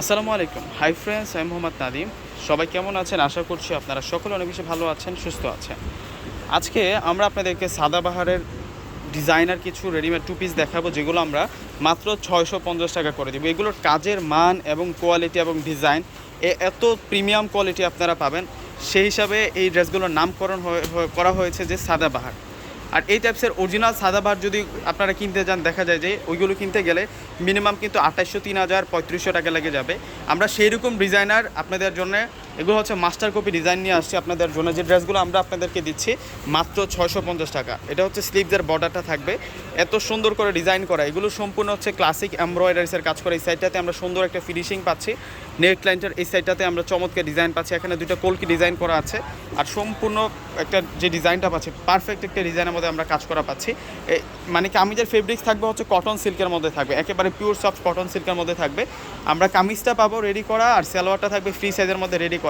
আসসালামু আলাইকুম। Hi friends আমি মোহাম্মদ নাদিম সবাই কেমন আছেন? আশা করছি আপনারা সকলে অনেক বেশি ভালো আছেন, সুস্থ আছেন। আজকে আমরা আপনাদেরকে সাদাবাহারের ডিজাইনার কিছু রেডিমেড টু পিস দেখাবো, যেগুলো আমরা মাত্র ছয়শো পঞ্চাশ টাকা করে দেবো। এগুলোর কাজের মান এবং কোয়ালিটি এবং ডিজাইন এ এত প্রিমিয়াম কোয়ালিটি আপনারা পাবেন। সেই হিসাবে এই ড্রেসগুলোর নামকরণ করা হয়েছে যে সাদাবাহার আর এই টাইপসের অরিজিনাল সাদা বার যদি আপনারা কিনতে যান, দেখা যায় যে ওইগুলো কিনতে গেলে মিনিমাম কিন্তু আঠাশশো তিন হাজার, পঁয়ত্রিশশো টাকা লেগে যাবে। আমরা সেই রকম ডিজাইনার আপনাদের জন্য এগুলো হচ্ছে মাস্টার কপি ডিজাইন নিয়ে আসছি আপনাদের জন্য। যে ড্রেসগুলো আমরা আপনাদেরকে দিচ্ছি, মাত্র ছয়শো পঞ্চাশ টাকা। এটা হচ্ছে স্লিভসের বর্ডারটা থাকবে। এত সুন্দর করে ডিজাইন করা। এগুলো সম্পূর্ণ হচ্ছে ক্লাসিক এমব্রয়ডারিসের কাজ করা। এই সাইডটাতে আমরা সুন্দর একটা ফিনিশিং পাচ্ছি। নেট লাইনটার এই সাইডটাতে আমরা চমৎকার ডিজাইন পাচ্ছি। এখানে দুটো কলকি ডিজাইন করা আছে। আর সম্পূর্ণ একটা যে ডিজাইনটা পাচ্ছি পারফেক্ট একটা ডিজাইনের মধ্যে আমরা কাজ করা পাচ্ছি। মানে কামিজের ফেব্রিক্স থাকবে, হচ্ছে কটন সিল্কের মধ্যে থাকবে। একেবারে পিওর সফট কটন সিল্কের মধ্যে থাকবে। আমরা কামিজটা পাবো রেডি করা, আর সালোয়ারটা থাকবে ফ্রি সাইজের মধ্যে রেডি করা।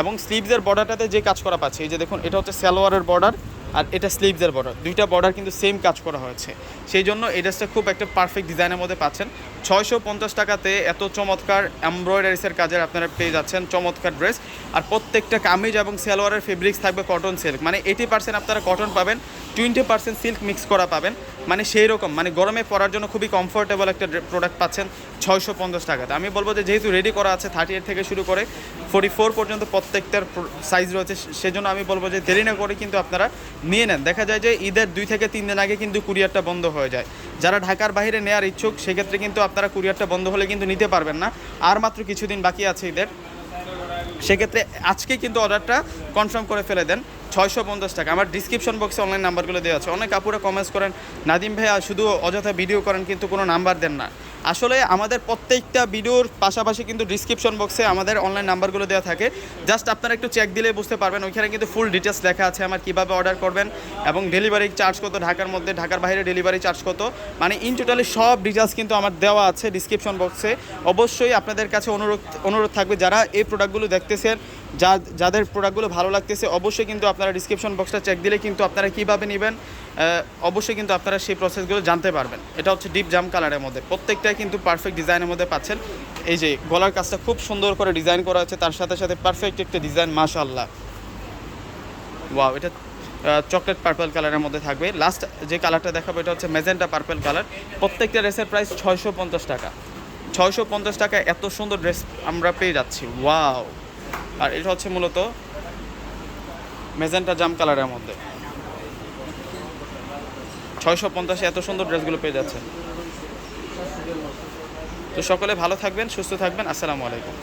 এবং স্লিভসের বর্ডারটাতে যে কাজ করা পাচ্ছে, এই যে দেখুন, এটা হচ্ছে সালোয়ারের বর্ডার আর এটা স্লিভসের বর্ডার দুইটা বর্ডার কিন্তু সেম কাজ করা হয়েছে। সেই জন্য এই ড্রেসটা খুব একটা পারফেক্ট ডিজাইনের মধ্যে পাচ্ছেন। ছয়শো পঞ্চাশ টাকাতে এত চমৎকার এমব্রয়ডারিসের কাজের আপনারা পেয়ে যাচ্ছেন চমৎকার ড্রেস। আর প্রত্যেকটা কামিজ এবং সালোয়ারের ফেব্রিক্স থাকবে কটন সিল্ক মানে এইটি পার্সেন্ট আপনারা কটন পাবেন টোয়েন্টি পার্সেন্ট সিল্ক মিক্স করা পাবেন। মানে সেই রকম মানে গরমে পরার জন্য খুবই কমফোর্টেবল একটা প্রোডাক্ট পাচ্ছেন ছয়শো পঞ্চাশ টাকাতে। আমি বলব যে যেহেতু রেডি করা আছে থার্টি এইট থেকে শুরু করে ফোর্টি ফোর পর্যন্ত প্রত্যেকটার সাইজ রয়েছে সেজন্য আমি বলব যে দেরি না করে কিন্তু আপনারা নিয়ে নেন। দেখা যায় যে ঈদের দুই থেকে তিন দিন আগে কিন্তু কুরিয়ারটা বন্ধ হয়ে যায়। যারা ঢাকার বাইরে নেওয়ার ইচ্ছুক, সেক্ষেত্রে কিন্তু আপনারা কুরিয়ারটা বন্ধ হলে কিন্তু নিতে পারবেন না। আর মাত্র কিছুদিন বাকি আছে এদের সেক্ষেত্রে আজকে কিন্তু অর্ডারটা কনফার্ম করে ফেলে দেন। ছয়শো পঞ্চাশ টাকা। আমার ডিসক্রিপশন বক্সে অনলাইন নাম্বারগুলো দেওয়া আছে। অনেক আপুরা কমেন্টস করেন, নাদিম ভাইয়া, শুধু অযথা ভিডিও করেন, কিন্তু কোনো নাম্বার দেন না। আসলে আমাদের প্রত্যেকটা ভিডিওর পাশাপাশি কিন্তু ডিসক্রিপশন বক্সে আমাদের অনলাইন নাম্বারগুলো দেওয়া থাকে। জাস্ট আপনারা একটু চেক দিলে বুঝতে পারবেন। ওইখানে কিন্তু ফুল ডিটেলস লেখা আছে আমার কীভাবে অর্ডার করবেন এবং ডেলিভারি চার্জ কত, ঢাকার মধ্যে, ঢাকার বাইরে ডেলিভারি চার্জ কত। মানে ইন টোটালি সব ডিটেলস কিন্তু আমার দেওয়া আছে ডিসক্রিপশন বক্সে অবশ্যই আপনাদের কাছে অনুরোধ অনুরোধ থাকবে, যারা এই প্রোডাক্টগুলো দেখতেছেন, যা, যাদের প্রোডাক্টগুলো ভালো লাগতেছে, অবশ্যই কিন্তু আপনারা ডিসক্রিপশন বক্সটা চেক দিলে কিন্তু আপনারা কীভাবে নেবেন অবশ্যই কিন্তু আপনারা সেই প্রসেসগুলো জানতে পারবেন। এটা হচ্ছে ডিপ জাম কালারের মধ্যে। প্রত্যেকটাই কিন্তু পারফেক্ট ডিজাইনের মধ্যে পাচ্ছেন। এই যে গলার কাজটা খুব সুন্দর করে ডিজাইন করা আছে তার সাথে সাথে পারফেক্ট একটা ডিজাইন মাশাল্লাহ ওয়াও এটা চকলেট পার্পল কালারের মধ্যে থাকবে। লাস্ট যে কালারটা দেখাবো, এটা হচ্ছে মেজেন্টা পার্পল কালার প্রত্যেকটা ড্রেসের প্রাইস ছয়শো পঞ্চাশ টাকা। ছয়শো পঞ্চাশ টাকা এত সুন্দর ড্রেস আমরা পেয়ে যাচ্ছি। ওয়াও আর এটা হচ্ছে মূলত মেজেন্টা জাম কালারের মধ্যে। ছয়শো পঞ্চাশে এত সুন্দর ড্রেসগুলো পেয়ে যাচ্ছেন। তো সকলে ভালো থাকবেন, সুস্থ থাকবেন, আসসালামু আলাইকুম।